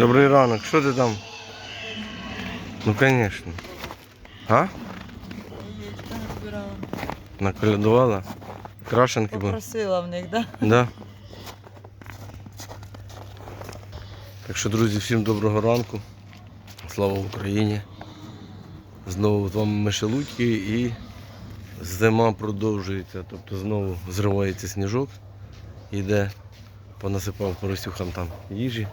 Добрий ранок, що ти там? Ну, звісно. А? Наколядувала? Крашенки були? Попросила в них, да? Да. Так що, друзі, всім доброго ранку. Слава Україні. Знову з вами Мишелудьки і зима продовжується. Тобто знову зривається сніжок. Йде, понасипав поросюхам там їжі.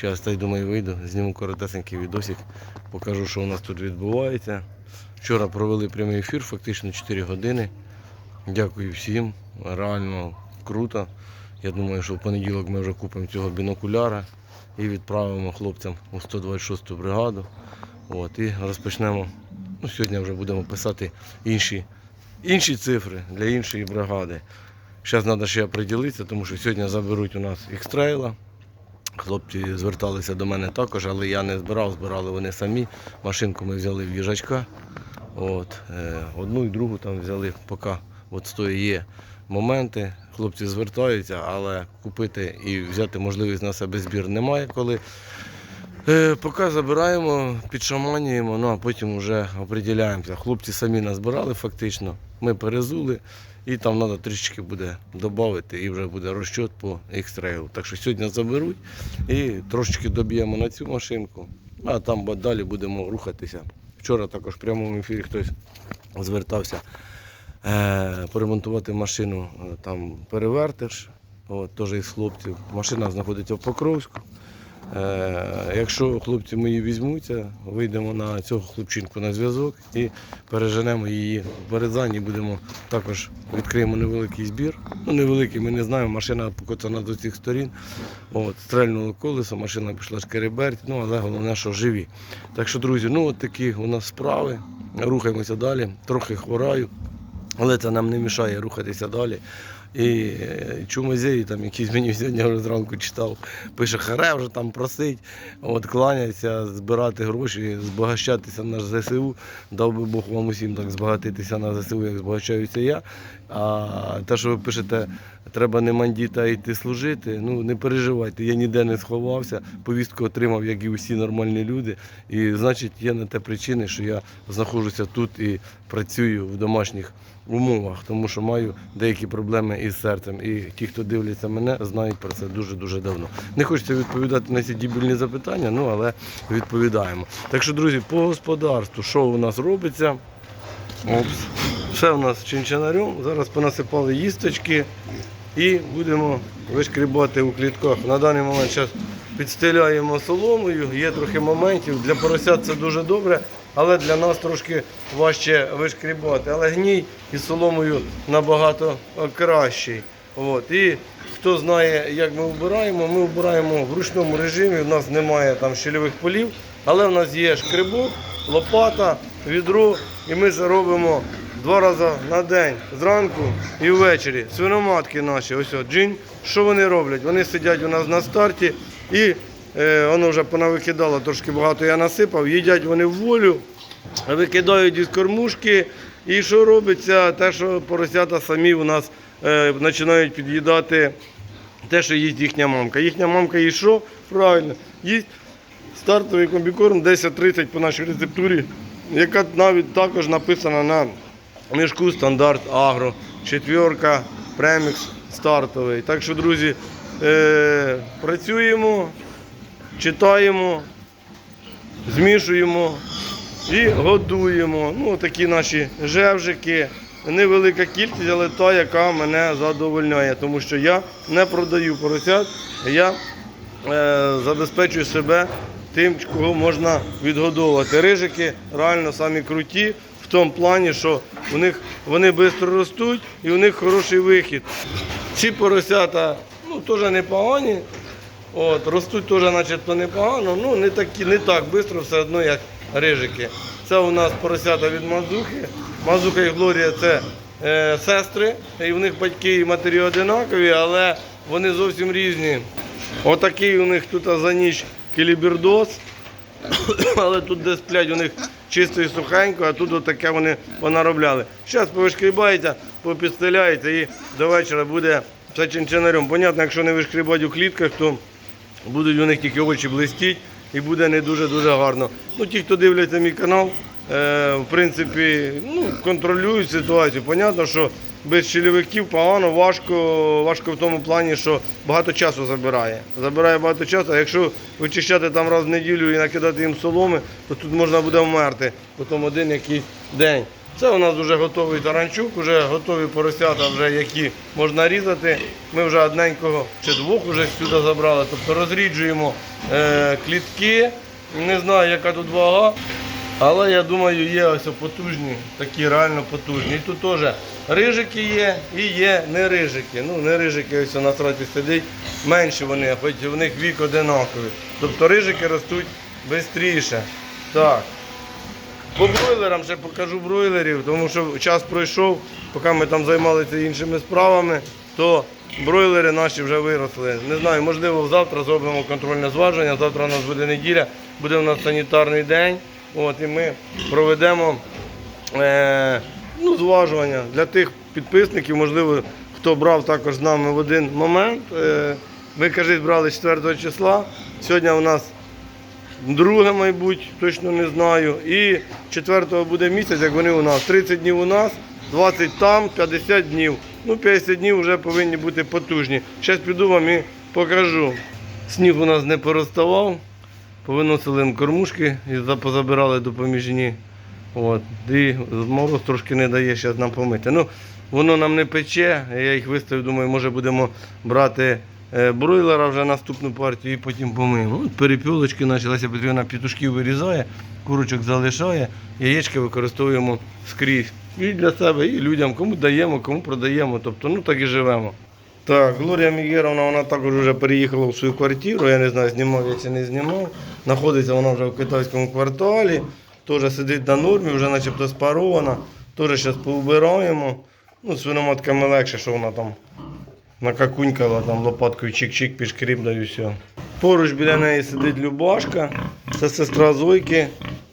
Зараз та й думаю вийду, зніму коротесенький відосик, покажу, що у нас тут відбувається. Вчора провели прямий ефір, фактично 4 години. Дякую всім. Реально круто. Я думаю, що в понеділок ми вже купимо цього бінокуляра і відправимо хлопцям у 126-ту бригаду. От, і розпочнемо. Ну, сьогодні вже будемо писати інші, інші цифри для іншої бригади. Зараз треба ще приділитися, тому що сьогодні заберуть у нас екстрейла. Хлопці зверталися до мене також, але я не збирав, збирали вони самі. Машинку ми взяли в їжачка. От, е, одну і другу там взяли, поки от з тої є моменти. Хлопці звертаються, але купити і взяти можливість на себе збір немає коли. Е, поки забираємо, підшаманюємо, ну а потім вже оприділяємося. Хлопці самі назбирали фактично, ми перезули і там треба трішки буде додати і вже буде розчот по екстрейлу. Так що сьогодні заберуть і трошечки доб'ємо на цю машинку, а там далі будемо рухатися. Вчора також в прямому ефірі хтось звертався е, поремонтувати машину, е, там перевертиш, от, теж із хлопців. Машина знаходиться в Покровську. Е, якщо хлопці мої візьмуться, вийдемо на цього хлопчинку на зв'язок і переженемо її в Березані. Будемо також відкриємо невеликий збір. Ну невеликий, ми не знаємо. Машина покоцана з усіх сторін. От, стрельнуло колесо, машина пішла шкереберть, ну але головне, що живі. Так що, друзі, ну от такі у нас справи. Рухаємося далі. Трохи хвораю, але це нам не мішає рухатися далі. І е, чумозей, там якийсь мені сьогодні вже зранку читав, пише, харе вже там просить, от кланяться, збирати гроші, збагащатися на ЗСУ. Дав би Бог вам усім так збагатитися на ЗСУ, як збагачаюся я. А те, що ви пишете, треба не мандіта йти служити. Ну не переживайте, я ніде не сховався, повістку отримав, як і усі нормальні люди. І значить, є на те причини, що я знаходжуся тут і працюю в домашніх умовах, тому що маю деякі проблеми із серцем. І ті, хто дивляться мене, знають про це дуже-дуже давно. Не хочеться відповідати на ці дібільні запитання, ну але відповідаємо. Так що, друзі, по господарству, що у нас робиться? Опс. Все у нас чинчинарем. Зараз понасипали їсточки і будемо вишкрібати у клітках. На даний момент зараз підстеляємо соломою, є трохи моментів. Для поросят це дуже добре, але для нас трошки важче вишкрібати. Але гній із соломою набагато е, кращий. От. І хто знає, як ми вбираємо, ми вбираємо в ручному режимі. У нас немає там щільових полів, але в нас є шкрибок, лопата, відро, і ми це робимо два рази на день, зранку і ввечері. Свиноматки наші, ось от, джинь. Що вони роблять? Вони сидять у нас на старті і воно вже понавикидало, трошки багато я насипав, їдять вони в волю, викидають із кормушки. І що робиться? Те, що поросята самі у нас е, починають під'їдати те, що їсть їхня мамка. Їхня мамка їсть що? Правильно, їсть стартовий комбікорм 10-30 по нашій рецептурі, яка навіть також написана на мішку стандарт Агро, четверка, премікс стартовий. Так що, друзі, е, працюємо, читаємо, змішуємо і годуємо. Ну, такі наші жевжики. Невелика кількість, але та, яка мене задовольняє, тому що я не продаю поросят, я е, забезпечую себе тим, кого можна відгодовувати. Рижики реально самі круті в тому плані, що у них вони швидко ростуть і у них хороший вихід. Ці поросята ну, теж непогані, От, ростуть теж начебто непогано, ну не такі, не так швидко все одно, як рижики. Це у нас поросята від Мазухи. Мазуха і Глорія це е, сестри, і в них батьки і матері одинакові, але вони зовсім різні. Отакий у них тут за ніч кілібердос, але тут де сплять у них чисто і сухенько, а тут отаке вони понаробляли. Зараз повишкрібається, попідстеляється і до вечора буде все чинчинарем. Понятно, якщо не вишкрібати у клітках, то будуть у них тільки очі блистіть і буде не дуже-дуже гарно. Ну, ті, хто дивляться мій канал, е, в принципі, ну, контролюють ситуацію. Понятно, що без чоловіків погано, важко, важко в тому плані, що багато часу забирає. Забирає багато часу, а якщо вичищати там раз в неділю і накидати їм соломи, то тут можна буде вмерти потім один якийсь день. Це у нас вже готовий таранчук, вже готові поросята, вже які можна різати. Ми вже одненького чи двох вже сюди забрали. Тобто розріджуємо е, клітки. Не знаю, яка тут вага, але я думаю, є ось потужні, такі реально потужні. І тут теж рижики є і є не рижики. Ну, не рижики ось на сраті сидить, менші вони, хоч в них вік одинаковий. Тобто рижики ростуть швидше. Так. По бройлерам ще покажу бройлерів, тому що час пройшов, поки ми там займалися іншими справами, то бройлери наші вже виросли. Не знаю, можливо, завтра зробимо контрольне зваження. Завтра у нас буде неділя, буде у нас санітарний день. От, і ми проведемо е, ну, зважування для тих підписників, можливо, хто брав також з нами в один момент. Е, ми, кажуть, брали 4 числа. Сьогодні у нас друге, мабуть, точно не знаю. І 4 буде місяць, як вони у нас. 30 днів у нас, 20 там, 50 днів. Ну, 50 днів вже повинні бути потужні. Зараз піду вам і покажу. Сніг у нас не пороставав. Повиносили кормушки і позабирали допоміжні. От. І мороз трошки не дає зараз нам помити. Ну, воно нам не пече, я їх виставив, думаю, може будемо брати бройлера вже наступну партію і потім помиємо. От перепілочки Леся Петрівна петушків вирізає, курочок залишає, яєчки використовуємо скрізь. І для себе, і людям, кому даємо, кому продаємо. Тобто, ну так і живемо. Так, Глорія Мігеровна, вона також вже переїхала в свою квартиру. Я не знаю, знімав я чи не знімав. Знаходиться вона вже в китайському кварталі. Теж сидить на нормі, вже начебто спарована. Теж зараз поубираємо. Ну, свиноматками легше, що вона там накакунькала там лопаткою чик-чик пішкріб да і все. Поруч біля неї сидить Любашка, це сестра Зойки.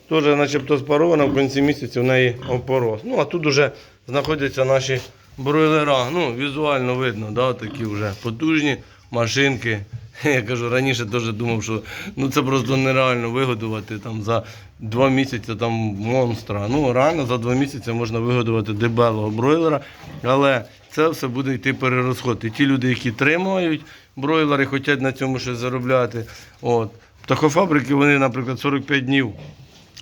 Теж начебто спарована, в кінці місяця в неї опороз. Ну, а тут вже знаходяться наші бройлера. Ну, візуально видно, да, такі вже потужні машинки. Я кажу, раніше теж думав, що ну, це просто нереально вигодувати там, за два місяці там, монстра. Ну, реально за два місяці можна вигодувати дебелого бройлера, але це все буде йти перерозход. І ті люди, які тримають бройлери, хочуть на цьому щось заробляти. От. Птахофабрики, вони, наприклад, 45 днів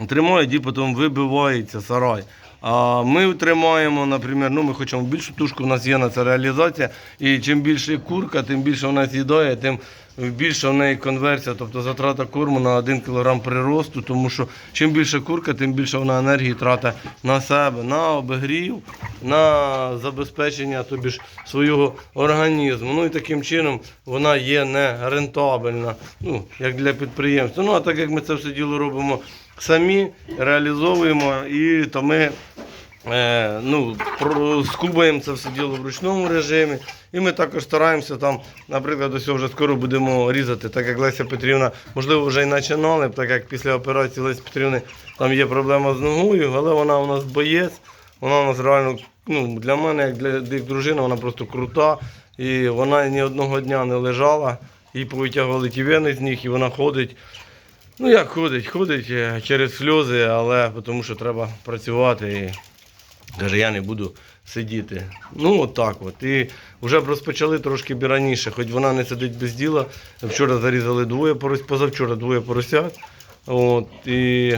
тримають і потім вибивається сарай. А ми тримаємо, наприклад, ну ми хочемо більшу тушку, у нас є на це реалізація. І чим більше курка, тим більше вона з'їдає, тим більше в неї конверсія, тобто затрата корму на 1 кг приросту, тому що чим більше курка, тим більше вона енергії тратить на себе, на обігрів, на забезпечення тобі ж, свого організму. Ну і таким чином вона є не рентабельна, ну, як для підприємства. Ну а так як ми це все діло робимо самі, реалізовуємо, і то ми е, ну, скубаємо це все діло в ручному режимі. І ми також стараємося там, наприклад, ось вже скоро будемо різати, так як Леся Петрівна, можливо, вже і починали, так як після операції Лесі Петрівни там є проблема з ногою, але вона у нас боєць, вона у нас реально ну, для мене, як для як дружина, вона просто крута. І вона ні одного дня не лежала, їй повитягували ті вени з ніг, і вона ходить. Ну як ходить, ходить е, через сльози, але тому що треба працювати. І каже, я не буду сидіти. Ну от так от. І вже б розпочали трошки раніше, хоч вона не сидить без діла. Вчора зарізали двоє порось, позавчора двоє поросят. От, і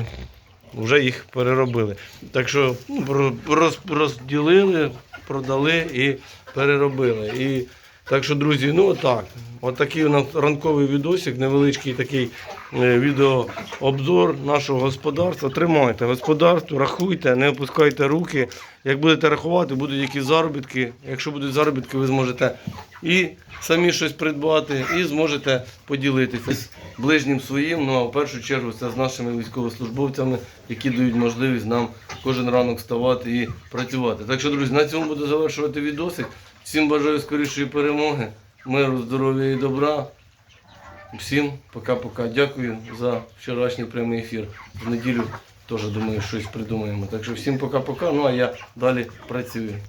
вже їх переробили. Так що ну, роз, розділили, продали і переробили. І так що, друзі, ну отак. Отакий у нас ранковий відосик, невеличкий такий е, відеообзор нашого господарства. Тримайте господарство, рахуйте, не опускайте руки. Як будете рахувати, будуть якісь заробітки. Якщо будуть заробітки, ви зможете і самі щось придбати, і зможете поділитися з ближнім своїм. Ну а в першу чергу це з нашими військовослужбовцями, які дають можливість нам кожен ранок вставати і працювати. Так що, друзі, на цьому буду завершувати відосик. Всім бажаю скорішої перемоги, миру, здоров'я і добра. Всім пока-пока. Дякую за вчорашній прямий ефір. В неділю теж думаю, щось придумаємо. Так що всім пока-пока. Ну а я далі працюю.